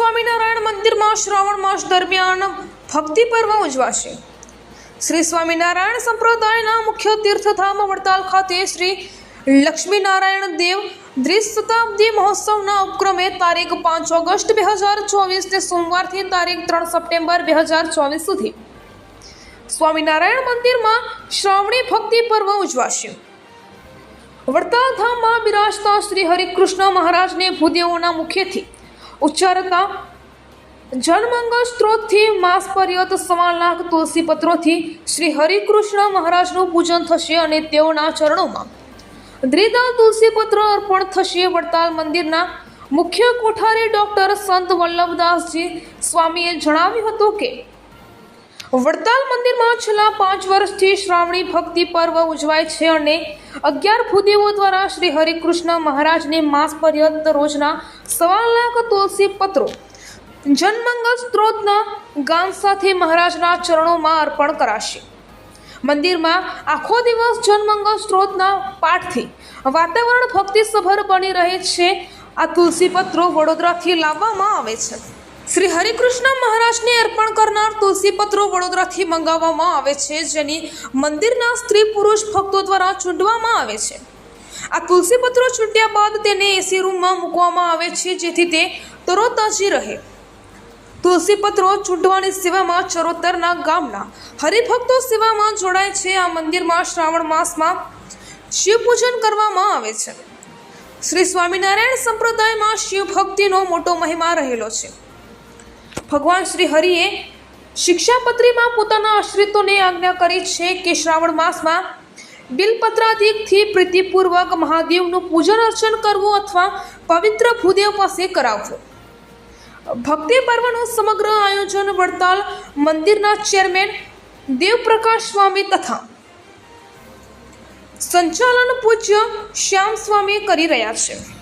સ્વામિનારાયણ મંદિરમાં શ્રાવણ માસ દરમિયાન ભક્તિ પર્વ ઉજવાશે. શ્રી સ્વામિનારાયણ સંપ્રદાયના મુખ્ય તીર્થધામ વડતાલ ખાતે શ્રી લક્ષ્મીનારાયણ દેવ દ્વિશતાબ્દી મહોત્સવના ઉપક્રમે તારીખ પાંચ ઓગસ્ટ બે હજાર ચોવીસને સોમવારથી તારીખ ત્રણ સપ્ટેમ્બર બે હજાર ચોવીસ સુધી. સ્વામિનારાયણ મંદિરમાં શ્રાવણી ભક્તિ પર્વ ઉજવાશે. વડતાલ ધામમાં બિરાજતા શ્રી હરિકૃષ્ણ મહારાજને ભૂદેવોના મુખેથી ઉચ્ચારતા જનમંગળ સ્ત્રોતથી માસ પર્યત સવા લાખ તુલસી પત્રોથી શ્રી હરિકૃષ્ણ મહારાજનું પૂજન થશે અને તેઓના ચરણોમાં દ્રિદળ તુલસી પત્ર અર્પણ થશે. વડતાલ મંદિરના મુખ્ય કોઠારી ડોક્ટર સંત વલ્લભદાસજી સ્વામીએ જણાવ્યું હતું કે વડતાલ મંદિરમાં છેલ્લા પાંચ વર્ષથી શ્રાવણી ભક્તિ પર્વ ઉજવાય છે અને અગિયાર ભૂદેવો દ્વારા શ્રી હરિકૃષ્ણ મહારાજને માસ પર્યંત રોજના સવા લાખ તુલસી પત્રો, જનમંગલ સ્ત્રોતના ગાન સાથે મહારાજના ચરણોમાં અર્પણ કરાશે. મંદિરમાં આખો દિવસ જનમંગલ સ્ત્રોતના પાઠથી વાતાવરણ ભક્તિસભર બની રહે છે. આ તુલસી પત્રો વડોદરાથી લાવવામાં આવે છે. શ્રી હરિકૃષ્ણ મહારાજને અર્પણ કરનાર તુલસી પત્રો વડોદરાથી મંગાવવામાં આવે છે, જેની મંદિરના સ્ત્રી પુરુષ ભક્તો દ્વારા ચૂંટવામાં આવે છે. આ તુલસી પત્રો ચૂંટ્યા બાદ તેને એસી રૂમમાં મૂકવામાં આવે છે, જેથી તે તરોતાજી રહે. તુલસી પત્રો ચૂંટવાની સેવામાં ચરોતરના ગામના હરિભક્તો સેવામાં જોડાય છે. આ મંદિરમાં શ્રાવણ માસમાં શિવ પૂજન કરવામાં આવે છે. શ્રી સ્વામિનારાયણ સંપ્રદાયમાં શિવ ભક્તિનો મોટો મહિમા રહેલો છે. ભગવાન શ્રી હરિએ શિક્ષાપત્રીમાં પોતાના આશ્રિતોને આજ્ઞા કરી છે કે શ્રાવણ માસમાં બિલપત્રાધિકથી પ્રીતિપૂર્વક મહાદેવનું પૂજન અર્ચન કરવું અથવા પવિત્ર ભૂદેવ પાસે કરાવવું. ભક્તિ પર્વનું સમગ્ર આયોજન વડતાલ મંદિરના ચેરમેન દેવપ્રકાશ સ્વામી તથા સંચાલન પૂજ્ય શ્યામ સ્વામી કરી રહ્યા છે.